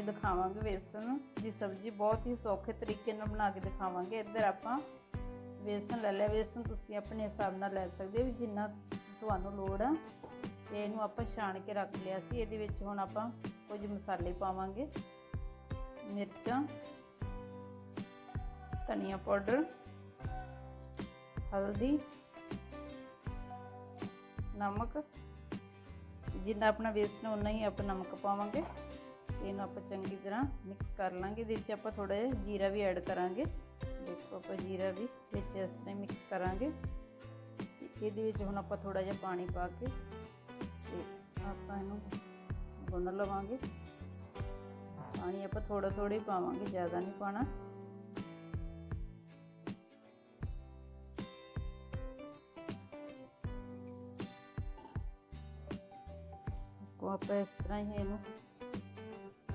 ਦਿਖਾਵਾਂਗੇ ਵੇਸਣ ਦੀ ਸਬਜ਼ੀ ਬਹੁਤ ਹੀ ਸੌਖੇ ਤਰੀਕੇ ਨਾਲ ਬਣਾ ਕੇ ਦਿਖਾਵਾਂਗੇ। ਇੱਧਰ ਆਪਾਂ ਵੇਸਣ ਲੈ ਲਿਆ। ਵੇਸਣ ਤੁਸੀਂ ਆਪਣੇ ਹਿਸਾਬ ਨਾਲ ਲੈ ਸਕਦੇ ਹੋ ਜਿੰਨਾ ਤੁਹਾਨੂੰ ਲੋੜ ਆ। ਤੇ ਇਹਨੂੰ ਆਪਾਂ ਛਾਣ ਕੇ ਰੱਖ ਲਿਆ ਸੀ। ਇਹਦੇ ਵਿੱਚ ਹੁਣ ਆਪਾਂ ਕੁਝ ਮਸਾਲੇ ਪਾਵਾਂਗੇ। ਮਿਰਚਾਂ, ਧਨੀਆ ਪਾਊਡਰ, ਹਲਦੀ, ਨਮਕ। ਜਿੰਨਾ ਆਪਣਾ ਵੇਸਣ ਉਨਾ ਹੀ ਆਪਾਂ ਨਮਕ ਪਾਵਾਂਗੇ। ਇਹਨੂੰ ਆਪਾਂ ਚੰਗੀ ਤਰ੍ਹਾਂ ਮਿਕਸ ਕਰ ਲਾਂਗੇ। ਇਹਦੇ ਵਿੱਚ ਆਪਾਂ ਥੋੜਾ ਜਿਹਾ ਜੀਰਾ ਵੀ ਐਡ ਕਰਾਂਗੇ। ਦੇਖੋ ਆਪਾਂ ਜੀਰਾ ਵੀ ਵਿੱਚ ਇਸ ਤਰ੍ਹਾਂ ਮਿਕਸ ਕਰਾਂਗੇ। ਇਹਦੇ ਵਿੱਚ ਹੁਣ ਆਪਾਂ ਥੋੜਾ ਜਿਹਾ ਪਾਣੀ ਪਾ ਕੇ ਤੇ ਆਪਾਂ ਇਹਨੂੰ ਗੁੰਨ ਲਵਾਂਗੇ। ਪਾਣੀ ਆਪਾਂ ਥੋੜਾ ਥੋੜਾ ਹੀ ਪਾਵਾਂਗੇ, ਜ਼ਿਆਦਾ ਨਹੀਂ ਪਾਣਾ। ਕੋ ਆਪਾਂ ਇਸ ਤਰ੍ਹਾਂ ਹੀ ਇਹਨੂੰ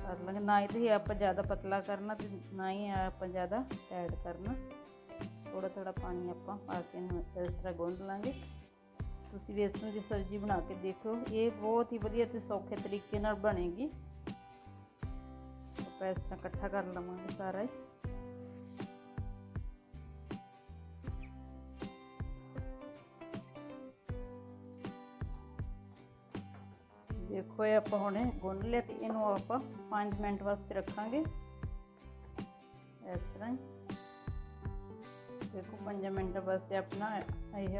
ਕਰ ਲਾਂਗੇ। ਨਾ ਹੀ ਤੇ ਆਪਾਂ ਜ਼ਿਆਦਾ ਪਤਲਾ ਕਰਨਾ ਤੇ ਨਾ ਹੀ ਆਪਾਂ ਜ਼ਿਆਦਾ ਐਡ ਕਰਨਾ। ਥੋੜਾ ਥੋੜਾ ਪਾਣੀ ਆਪਾਂ ਪਾ ਕੇ ਇਹਨੂੰ ਇਸ ਤਰ੍ਹਾਂ ਗੁੰਨ ਲਾਂਗੇ। ਤੁਸੀਂ ਵੇਸਣ ਦੀ ਸਬਜ਼ੀ ਬਣਾ ਕੇ ਦੇਖੋ। ਇਹ ਬਹੁਤ ਹੀ ਵਧੀਆ ਤੇ ਸੌਖੇ ਤਰੀਕੇ ਨਾਲ ਬਣੇਗੀ। ਆਪਾਂ ਇਸ ਤਰ੍ਹਾਂ ਇਕੱਠਾ ਕਰ ਲਵਾਂਗੇ ਸਾਰਾ ਹੀ। ਦੇਖੋ ਆਪਾਂ ਹੁਣੇ ਗੁੰਨ ਲਿਆ ਤੇ ਇਹਨੂੰ ਆਪਾਂ 5 ਮਿੰਟ ਵਾਸਤੇ ਰੱਖਾਂਗੇ। ਇਸ ਤਰ੍ਹਾਂ ਹੀ। ਦੇਖੋ 5 ਮਿੰਟ ਵਾਸਤੇ ਆਪਣਾ ਇਹ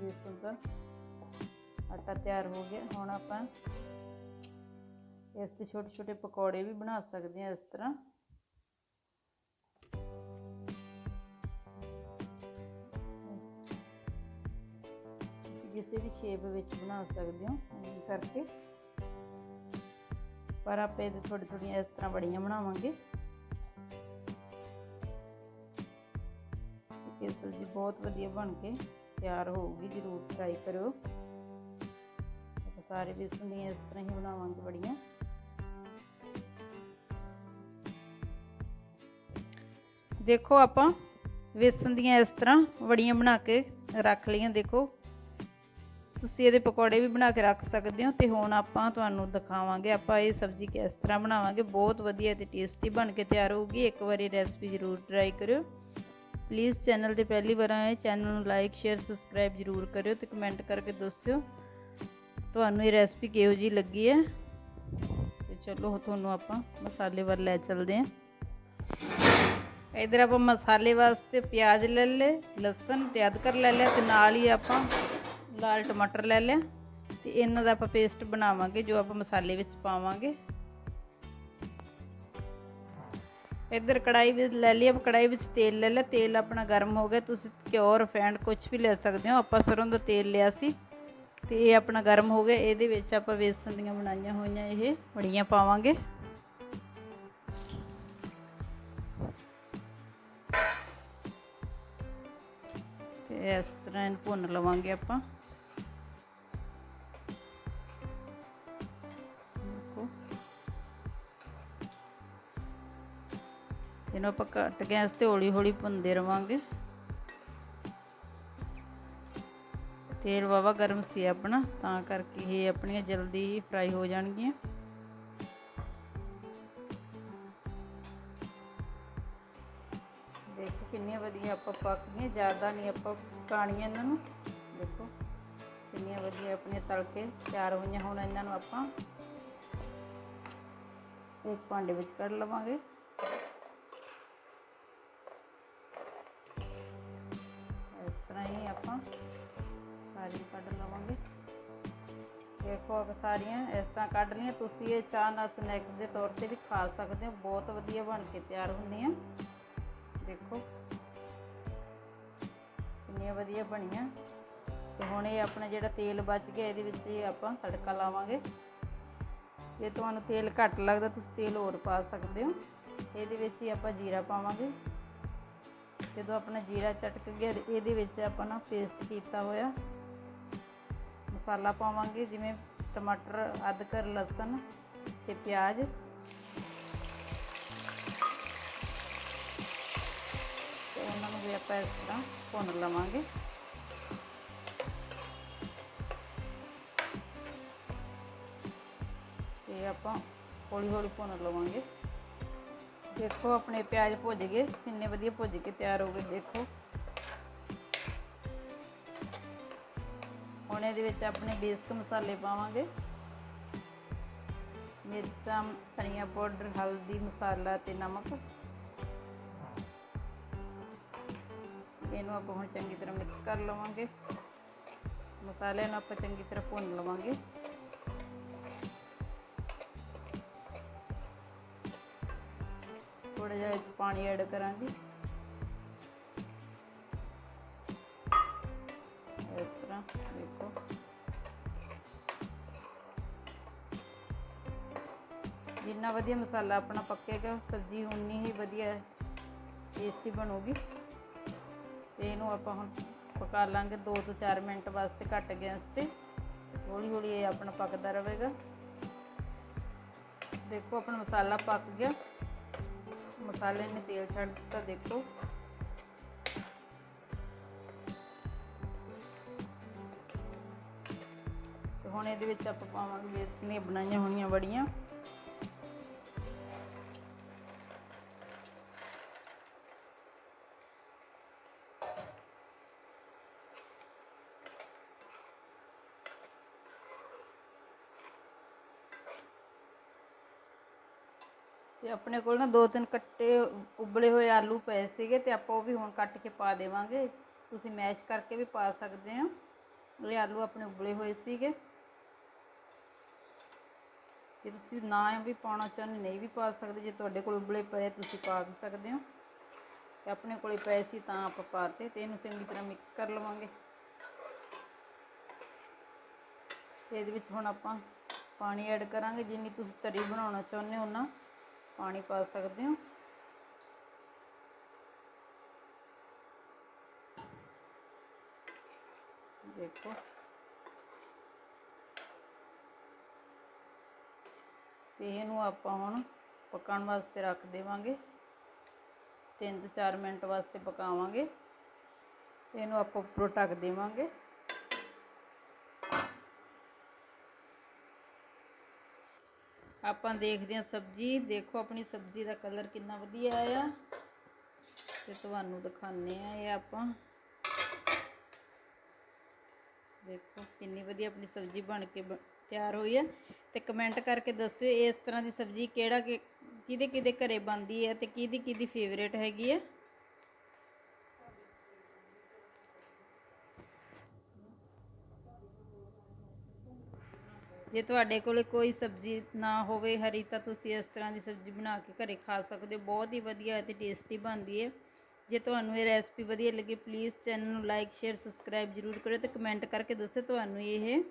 ਬੇਸਨ ਦਾ ਆਟਾ ਤਿਆਰ ਹੋ ਗਿਆ। ਹੁਣ ਆਪਾਂ ਇਸ ਤੇ ਛੋਟੇ ਛੋਟੇ ਪਕੌੜੇ ਵੀ ਬਣਾ ਸਕਦੇ ਹਾਂ ਇਸ ਤਰ੍ਹਾਂ। ਕਿਸੇ ਵੀ ਸ਼ੇਪ ਵਿੱਚ ਬਣਾ ਸਕਦੇ ਹੋ। ਕਰਕੇ। ਪਰ ਆਪਾਂ ਇਹਦੇ ਥੋੜੀ ਥੋੜੀਆਂ ਇਸ ਤਰ੍ਹਾਂ ਬੜੀਆਂ ਬਣਾਵਾਂਗੇ। ਇਹ ਸਬਜ਼ੀ ਬਹੁਤ ਵਧੀਆ ਬਣ ਕੇ ਤਿਆਰ ਹੋਊਗੀ, ਜਰੂਰ ਟਰਾਈ ਕਰਿਓ। ਸਾਰੇ ਬੇਸਨ ਦੀਆਂ ਇਸ ਤਰ੍ਹਾਂ ਹੀ ਬਣਾਵਾਂਗੇ ਬੜੀਆਂ। ਦੇਖੋ ਆਪਾਂ ਵੇਸਣ ਦੀਆਂ ਇਸ ਤਰ੍ਹਾਂ ਵੜੀਆਂ ਬਣਾ ਕੇ ਰੱਖ ਲਈਆਂ, ਦੇਖੋ। ਤੁਸੀਂ ਇਹਦੇ ਪਕੌੜੇ ਵੀ ਬਣਾ ਕੇ ਰੱਖ ਸਕਦੇ ਹੋ ਤੇ ਹੁਣ ਆਪਾਂ ਤੁਹਾਨੂੰ ਦਿਖਾਵਾਂਗੇ, ਆਪਾਂ ਇਹ ਸਬਜ਼ੀ ਕਿਸ ਤਰ੍ਹਾਂ ਬਣਾਵਾਂਗੇ। ਬਹੁਤ ਵਧੀਆ ਤੇ ਟੇਸਟੀ ਬਣ ਕੇ ਤਿਆਰ ਹੋਊਗੀ। ਇੱਕ ਵਾਰੀ ਰੈਸਪੀ ਜ਼ਰੂਰ ਟਰਾਈ ਕਰਿਓ। ਪਲੀਜ਼ ਚੈਨਲ ਤੇ ਪਹਿਲੀ ਵਾਰ ਆਏ ਚੈਨਲ ਨੂੰ ਲਾਈਕ ਸ਼ੇਅਰ ਸਬਸਕ੍ਰਾਈਬ ਜ਼ਰੂਰ ਕਰਿਓ ਤੇ ਕਮੈਂਟ ਕਰਕੇ ਦੱਸਿਓ ਤੁਹਾਨੂੰ ਇਹ ਰੈਸਪੀ ਕਿਹੋ ਜੀ ਲੱਗੀ ਹੈ। ਤੇ ਚਲੋ ਤੁਹਾਨੂੰ ਆਪਾਂ ਮਸਾਲੇ ਵੱਲ ਲੈ ਚੱਲਦੇ ਹਾਂ। ਇਧਰ ਆਪਾਂ ਮਸਾਲੇ ਵਾਸਤੇ ਪਿਆਜ਼ ਲੈ ਲਏ, ਲਸਣ ਤੇ ਅਦਰਕ ਲੈ ਲਿਆ ਤੇ ਨਾਲ ਹੀ ਆਪਾਂ ਲਾਲ ਟਮਾਟਰ ਲੈ ਲਿਆ ਤੇ ਇਹਨਾਂ ਦਾ ਆਪਾਂ ਪੇਸਟ ਬਣਾਵਾਂਗੇ, ਜੋ ਆਪਾਂ ਮਸਾਲੇ ਵਿੱਚ ਪਾਵਾਂਗੇ। ਇੱਧਰ ਕੜਾਈ ਵਿੱਚ ਲੈ ਲਈ, ਆਪਾਂ ਕੜਾਈ ਵਿੱਚ ਤੇਲ ਲੈ ਲਿਆ। ਤੇਲ ਆਪਣਾ ਗਰਮ ਹੋ ਗਿਆ, ਤੁਸੀਂ ਘਿਓ ਰਫੈਂਡ ਕੁਝ ਵੀ ਲੈ ਸਕਦੇ ਹੋ। ਆਪਾਂ ਸਰੋਂ ਦਾ ਤੇਲ ਲਿਆ ਸੀ ਤੇ ਇਹ ਆਪਣਾ ਗਰਮ ਹੋ ਗਿਆ। ਇਹਦੇ ਵਿੱਚ ਆਪਾਂ ਵੇਸਣ ਦੀਆਂ ਬਣਾਈਆਂ ਹੋਈਆਂ, ਇਹ ਬੜੀਆਂ ਪਾਵਾਂਗੇ। ਤੇ ਇਸ ਤਰ੍ਹਾਂ ਭੁੰਨ ਲਵਾਂਗੇ ਆਪਾਂ। ਇਹਨੂੰ ਆਪਾਂ ਘੱਟ ਗੈਸ ਤੇ ਹੌਲੀ ਹੌਲੀ ਭੁੰਨਦੇ ਰਵਾਂਗੇ। ਤੇਲ ਵਾਵਾ ਗਰਮ ਸੀ ਆਪਣਾ, ਤਾਂ ਕਰਕੇ ਇਹ ਆਪਣੀਆਂ ਜਲਦੀ ਹੀ ਫਰਾਈ ਹੋ ਜਾਣਗੀਆਂ। ਦੇਖੋ ਕਿੰਨੀਆਂ ਵਧੀਆ ਆਪਾਂ ਪੱਕ ਗਈਆਂ, ਜ਼ਿਆਦਾ ਨਹੀਂ ਆਪਾਂ ਪਕਾਣੀਆਂ ਇਹਨਾਂ ਨੂੰ। ਦੇਖੋ ਕਿੰਨੀਆਂ ਵਧੀਆ ਆਪਣੀਆਂ ਤੜਕੇ ਤਿਆਰ ਹੋਈਆਂ, ਹੁਣ ਇਹਨਾਂ ਨੂੰ ਆਪਾਂ ਇੱਕ ਭਾਂਡੇ ਵਿੱਚ ਕੱਢ ਲਵਾਂਗੇ। ਸਾਰੀਆਂ ਇਸ ਤਰ੍ਹਾਂ ਕੱਢ ਲਈਆਂ। ਤੁਸੀਂ ਇਹ ਚਾਹ ਨਾਲ ਸਨੈਕਸ ਦੇ ਤੌਰ ਤੇ ਵੀ ਖਾ ਸਕਦੇ ਹੋ। ਬਹੁਤ ਵਧੀਆ ਬਣ ਕੇ ਤਿਆਰ ਹੁੰਦੀਆਂ ਦੇਖੋ। ਕਿੰਨੀਆਂ ਵਧੀਆ ਬਣੀਆਂ। ਤੇ ਹੁਣ ਇਹ ਆਪਣਾ ਜਿਹੜਾ ਤੇਲ ਬਚ ਗਿਆ, ਇਹਦੇ ਵਿੱਚ ਹੀ ਆਪਾਂ ਤੜਕਾ ਲਾਵਾਂਗੇ। ਜੇ ਤੁਹਾਨੂੰ ਤੇਲ ਘੱਟ ਲੱਗਦਾ, ਤੁਸੀਂ ਤੇਲ ਹੋਰ ਪਾ ਸਕਦੇ ਹੋ। ਇਹਦੇ ਵਿੱਚ ਹੀ ਆਪਾਂ ਜੀਰਾ ਪਾਵਾਂਗੇ। ਜਦੋਂ ਆਪਣਾ ਜੀਰਾ ਚਟਕ ਗਿਆ, ਇਹਦੇ ਵਿੱਚ ਆਪਾਂ ਨਾ ਪੇਸਟ ਕੀਤਾ ਹੋਇਆ। ਮਸਾਲਾ ਪਾਵਾਂਗੇ, ਜਿਵੇਂ ਟਮਾਟਰ, ਅਦਰਕ, ਲਸਣ ਤੇ ਪਿਆਜ਼। ਤੇ ਉਹਨਾਂ ਨੂੰ ਵੀ ਆਪਾਂ ਇਸ ਤਰ੍ਹਾਂ ਭੁੰਨ ਲਵਾਂਗੇ। ਤੇ ਆਪਾਂ ਹੌਲੀ ਹੌਲੀ ਭੁੰਨ ਲਵਾਂਗੇ। ਦੇਖੋ ਆਪਣੇ ਪਿਆਜ਼ ਭੁੱਜ ਗਏ, ਕਿੰਨੇ ਵਧੀਆ ਭੁੱਜ ਕੇ ਤਿਆਰ ਹੋ ਗਏ, ਦੇਖੋ। ਹੁਣ ਇਹਦੇ ਵਿੱਚ ਆਪਣੇ ਬੇਸਿਕ ਮਸਾਲੇ ਪਾਵਾਂਗੇ। ਮਿਰਚਾਂ, ਧਨੀਆ ਪਾਊਡਰ, ਹਲਦੀ, ਮਸਾਲਾ ਤੇ ਨਮਕ। ਇਹਨੂੰ ਆਪਾਂ ਹੁਣ ਚੰਗੀ ਤਰ੍ਹਾਂ ਮਿਕਸ ਕਰ ਲਵਾਂਗੇ। ਮਸਾਲੇ ਨੂੰ ਆਪਾਂ ਚੰਗੀ ਤਰ੍ਹਾਂ ਭੁੰਨ ਲਵਾਂਗੇ। ਥੋੜਾ ਜਿਹਾ ਵਿੱਚ ਪਾਣੀ ਐਡ ਕਰਾਂਗੇ। ਇਸ ਤਰ੍ਹਾਂ। ਜਿੰਨਾ ਵਧੀਆ ਮਸਾਲਾ ਆਪਣਾ ਪੱਕੇਗਾ ਸਬਜ਼ੀ ਉਨੀ ਹੀ ਵਧੀਆ ਟੇਸਟੀ ਬਣੂਗੀ। ਤੇ ਇਹਨੂੰ ਆਪਾਂ ਹੁਣ ਪਕਾ ਲਾਂਗੇ 2 ਤੋਂ 4 ਮਿੰਟ ਵਾਸਤੇ ਘੱਟ ਗੈਸ ਤੇ। ਹੌਲੀ ਹੌਲੀ ਇਹ ਆਪਣਾ ਪੱਕਦਾ ਰਹੇਗਾ। ਦੇਖੋ ਆਪਣਾ ਮਸਾਲਾ ਪੱਕ ਗਿਆ। ਮਸਾਲੇ ਨੇ ਤੇਲ ਛੱਡ ਦਿੱਤਾ, ਦੇਖੋ। ਹੁਣ ਇਹਦੇ ਵਿੱਚ ਆਪਾਂ ਪਾਵਾਂਗੇ ਬੇਸਨ ਦੀਆਂ ਬਣਾਈਆਂ ਹੋਈਆਂ ਬੜੀਆਂ ਤੇ ਆਪਣੇ ਕੋਲ ਨਾ ਦੋ ਤਿੰਨ ਕੱਟੇ ਉਬਲੇ ਹੋਏ ਆਲੂ ਪਏ ਸੀਗੇ ਤੇ ਆਪਾਂ ਉਹ ਵੀ ਹੁਣ ਕੱਟ ਕੇ ਪਾ ਦੇਵਾਂਗੇ। ਤੁਸੀਂ ਮੈਸ਼ ਕਰਕੇ ਵੀ ਪਾ ਸਕਦੇ ਹੋ। ਇਹ ਆਲੂ ਆਪਣੇ ਉਬਲੇ ਹੋਏ ਸੀਗੇ। ਜੇ ਤੁਸੀਂ ਨਾ ਵੀ ਪਾਉਣਾ ਚਾਹੁੰਦੇ, ਨਹੀਂ ਵੀ ਪਾ ਸਕਦੇ, ਜੇ ਤੁਹਾਡੇ ਕੋਲ ਉਬਲੇ ਪਏ ਤੁਸੀਂ ਪਾ ਵੀ ਸਕਦੇ ਹੋ। ਤੇ ਆਪਣੇ ਕੋਲੇ ਪਏ ਸੀ ਤਾਂ ਆਪਾਂ ਪਾਤੇ ਤੇ ਇਹਨੂੰ ਚੰਗੀ ਤਰ੍ਹਾਂ ਮਿਕਸ ਕਰ ਲਵਾਂਗੇ। ਤੇ ਇਹਦੇ ਵਿੱਚ ਹੁਣ ਆਪਾਂ ਪਾਣੀ ਐਡ ਕਰਾਂਗੇ। ਜਿੰਨੀ ਤੁਸੀਂ ਤਰੀ ਬਣਾਉਣਾ ਚਾਹੁੰਦੇ ਹੋ ਨਾ ਪਾਣੀ ਪਾ ਸਕਦੇ ਹੋ। ਦੇਖੋ। ਤੇ ਇਹਨੂੰ ਆਪਾਂ ਹੁਣ ਪਕਾਉਣ ਵਾਸਤੇ ਰੱਖ ਦੇਵਾਂਗੇ। 3 ਤੋਂ 4 ਮਿੰਟ ਵਾਸਤੇ ਪਕਾਵਾਂਗੇ। ਇਹਨੂੰ ਆਪਾਂ ਉੱਪਰੋਂ ਢੱਕ ਦੇਵਾਂਗੇ। ਆਪਾਂ ਦੇਖਦੇ ਹਾਂ ਸਬਜ਼ੀ। ਦੇਖੋ ਆਪਣੀ ਸਬਜ਼ੀ ਦਾ ਕਲਰ ਕਿੰਨਾ ਵਧੀਆ ਆ ਤੇ ਤੁਹਾਨੂੰ ਦਿਖਾਣੇ ਆ ਇਹ ਆਪਾਂ। ਦੇਖੋ ਕਿੰਨੀ ਵਧੀਆ ਆਪਣੀ ਸਬਜ਼ੀ ਬਣ ਕੇ ਬ- ਤਿਆਰ ਹੋਈ ਹੈ। ਤੇ ਕਮੈਂਟ ਕਰਕੇ ਦੱਸਿਓ ਇਸ ਤਰ੍ਹਾਂ ਦੀ ਸਬਜ਼ੀ ਕਿਹੜਾ ਕਿ ਕਿਹਦੇ ਕਿਹਦੇ ਘਰੇ ਬਣਦੀ ਹੈ ਤੇ ਕਿਹਦੀ ਕਿਹਦੀ ਫੇਵਰੇਟ ਹੈਗੀ ਹੈ। ਜੇ ਤੁਹਾਡੇ ਕੋਲੇ ਕੋਈ ਸਬਜ਼ੀ ਨਾ ਹੋਵੇ, ਹਰੀ, ਤਾਂ ਤੁਸੀਂ ਇਸ ਤਰ੍ਹਾਂ ਦੀ ਸਬਜ਼ੀ ਬਣਾ ਕੇ ਘਰੇ ਖਾ ਸਕਦੇ ਹੋ। ਬਹੁਤ ਹੀ ਵਧੀਆ ਅਤੇ ਟੇਸਟੀ ਬਣਦੀ ਹੈ। ਜੇ ਤੁਹਾਨੂੰ ਇਹ ਰੈਸਪੀ ਵਧੀਆ ਲੱਗੀ ਪਲੀਜ਼ ਚੈਨਲ ਨੂੰ ਲਾਈਕ ਸ਼ੇਅਰ ਸਬਸਕ੍ਰਾਈਬ ਜਰੂਰ ਕਰਿਓ ਤੇ ਕਮੈਂਟ ਕਰਕੇ ਦੱਸਿਓ ਤੁਹਾਨੂੰ ਇਹ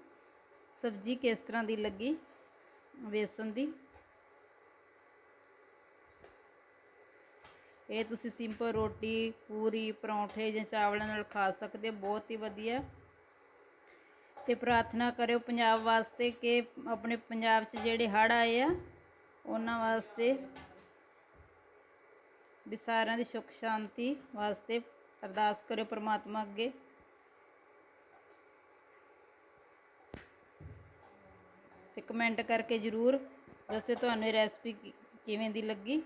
ਸਬਜ਼ੀ ਕਿਸ ਤਰ੍ਹਾਂ ਦੀ ਲੱਗੀ ਵੇਸਣ ਦੀ। ਇਹ ਤੁਸੀਂ ਸਿੰਪਲ ਰੋਟੀ, ਪੂਰੀ, ਪਰੌਂਠੇ ਜਾਂ ਚਾਵਲਾਂ ਨਾਲ ਖਾ ਸਕਦੇ ਹੋ। ਬਹੁਤ ਹੀ ਵਧੀਆ। ਤੇ ਪ੍ਰਾਰਥਨਾ ਕਰਿਓ ਪੰਜਾਬ ਵਾਸਤੇ ਕਿ ਆਪਣੇ ਪੰਜਾਬ 'ਚ ਜਿਹੜੇ ਹੜ੍ਹ ਆਏ ਆ, ਉਹਨਾਂ ਵਾਸਤੇ ਵੀ ਸਾਰਿਆਂ ਦੀ ਸੁੱਖ ਸ਼ਾਂਤੀ ਵਾਸਤੇ ਅਰਦਾਸ ਕਰਿਓ ਪ੍ਰਮਾਤਮਾ ਅੱਗੇ। ਤੇ ਕਮੈਂਟ ਕਰਕੇ ਜਰੂਰ ਦੱਸਿਓ ਤੁਹਾਨੂੰ ਇਹ ਰੈਸਪੀ ਕਿਵੇਂ ਦੀ ਲੱਗੀ।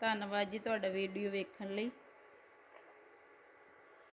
ਧੰਨਵਾਦ ਜੀ ਤੁਹਾਡਾ ਵੀਡੀਓ ਵੇਖਣ ਲਈ।